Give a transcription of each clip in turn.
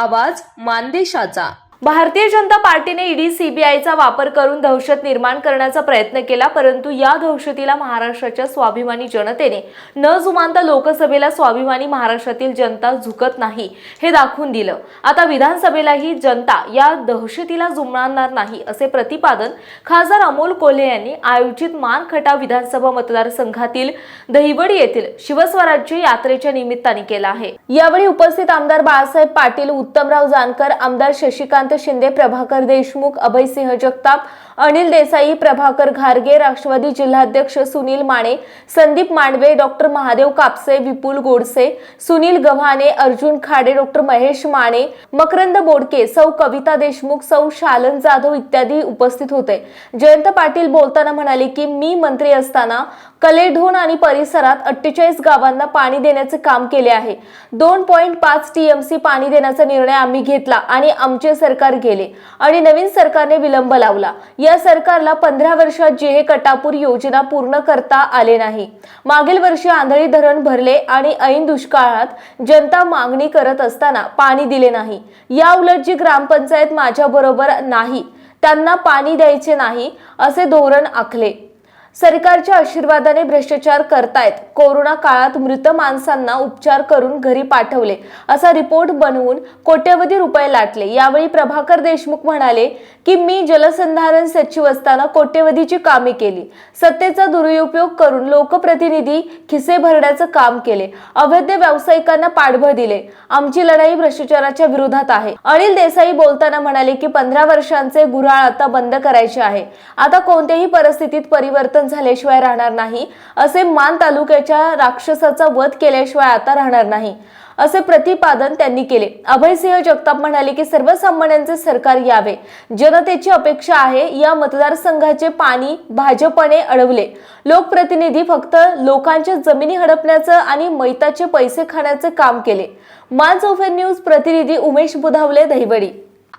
आवाज मानदेशाचा. भारतीय जनता पार्टीने ईडी सीबीआयचा वापर करून दहशत निर्माण करण्याचा प्रयत्न केला परंतु या दहशतीला महाराष्ट्राच्या स्वाभिमानी जनतेने न जुमानता लोकसभेला स्वाभिमानी महाराष्ट्रातील जनता झुकत नाही हे दाखवून दिलं. आता विधानसभेलाही जनता या दहशतीला जुमणार नाही असे प्रतिपादन खासदार अमोल कोल्हे यांनी आयोजित मानखटाव विधानसभा मतदारसंघातील दहिवडी येथील शिवस्वराज्य यात्रेच्या निमित्ताने केला आहे. यावेळी उपस्थित आमदार बाळासाहेब पाटील उत्तमराव जानकर आमदार शशिकांत शिंदे प्रभाकर देशमुख अभयसिंह जगताप अनिल देसाई प्रभाकर घारगे राष्ट्रवादी जिल्हाध्यक्ष सुनील माने संदीप मांडवे डॉक्टर महादेव कापसे विपुल गोडसे सुनील गव्हाणे अर्जुन खाडे डॉक्टर महेश माने मकरंद बोडके सौ कविता देशमुख सौ शालन जाधव इत्यादी उपस्थित होते. जयंत पाटील बोलताना म्हणाले की मी मंत्री असताना कलेढोण आणि परिसरात अठ्ठेचाळीस गावांना पाणी देण्याचे काम केले आहे. दोन पॉईंट पाच टीएमसी पाणी देण्याचा निर्णय आम्ही घेतला आणि आमचे सरकार गेले आणि नवीन सरकारने विलंब लावला. या सरकारला पंधरा वर्षात जे हे कटापूर योजना पूर्ण करता आले नाही. मागील वर्षी आंधळी धरण भरले आणि ऐन दुष्काळात जनता मागणी करत असताना पाणी दिले नाही. या उलट जी ग्रामपंचायत माझ्याबरोबर नाही त्यांना पाणी द्यायचे नाही असे धोरण आखले. सरकारच्या आशीर्वादाने भ्रष्टाचार करतायत. कोरोना काळात मृत माणसांना उपचार करून घरी पाठवले. असा रिपोर्ट बनवून कोट्यवधी रुपये लाटले. यावेळी प्रभाकर देशमुख म्हणाले की मी जलसंधारण सचिव असताना कोट्यवधीची कामे केली. सत्तेचा दुरुपयोग करून लोकप्रतिनिधी खिसे भरण्याचं काम केले. अवैध व्यावसायिकांना पाठबळ दिले. आमची लढाई भ्रष्टाचाराच्या विरोधात आहे. अनिल देसाई बोलताना म्हणाले की पंधरा वर्षांचे गुराळ आता बंद करायचे आहे. आता कोणत्याही परिस्थितीत परिवर्तन झाल्याशिवाय राहणार नाही. असे मान तालुक्याच्या राक्षसाचा वध केल्याशिवाय आता राहणार नाही. असे प्रतिपादन त्यांनी केले. अभयसिंह जगताप म्हणाले की सर्वसामान्यांचे सरकार यावे. जनतेची अपेक्षा आहे. या मतदारसंघाचे पाणी भाजपने अडवले. लोकप्रतिनिधी फक्त लोकांच्या जमिनी हडपण्याचं आणि मैताचे पैसे खाण्याचे काम केले. मान चौफेर न्यूज प्रतिनिधी उमेश बुधावले दहिवडी.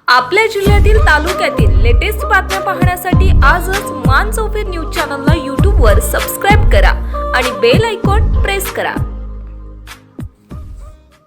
आपल्या जिल्ह्यातील तालुक्यातील लेटेस्ट बातम्या पाहण्यासाठी आजच मान चौफेर न्यूज चॅनलला यूट्यूबवर सबस्क्राईब करा आणि बेल आयकॉन प्रेस करा.